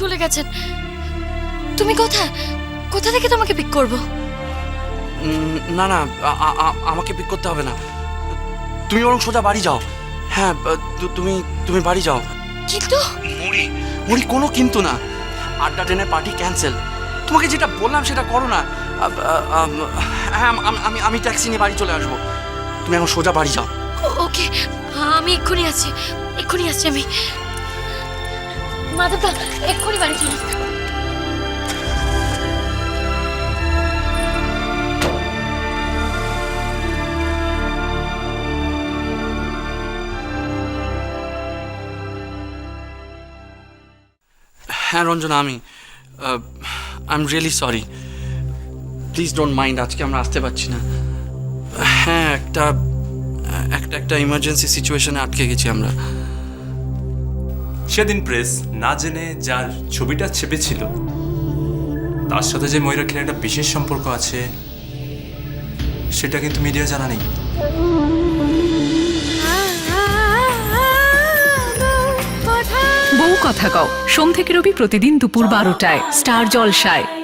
চলে গেছেন। তুমি কোথায়? কোথা থেকে তোমাকে পিক করব? না না আমাকে পিক করতে হবে না। তুমি বরং সোজা বাড়ি যাও। হ্যাঁ তুমি তুমি বাড়ি যাও। কিন্তু? মুড়ি মুড়ি কোনো কিন্তু না। আড্ডা ট্রেনের পার্টি ক্যান্সেল তোমাকে যেটা বললাম সেটা করো না। হ্যাঁ আমি আমি ট্যাক্সি নিয়ে বাড়ি চলে আসব। তুমি এখন সোজা বাড়ি যাও। ওকে আমি এক্ষুনি আসছি এক্ষুনি আসছি আমি। মাধবদা, এক্ষুনি বাড়ি চলে। হ্যাঁ রঞ্জনা, আমি I am really sorry please don't mind আজকে আমরা আসতে পারছি না। হ্যাঁ একটা একটা একটা ইমার্জেন্সি সিচুয়েশনে আটকে গেছি আমরা। সেদিন প্রেস না জেনে যার ছবিটা ছেপেছিল, তার সাথে যে ময়ূরাক্ষীর একটা বিশেষ সম্পর্ক আছে, সেটা কিন্তু মিডিয়া জানা নেই। বউ কথা কও। সোম থেকে রবি প্রতিদিন দুপুর বারোটায়। স্টার জলসায়।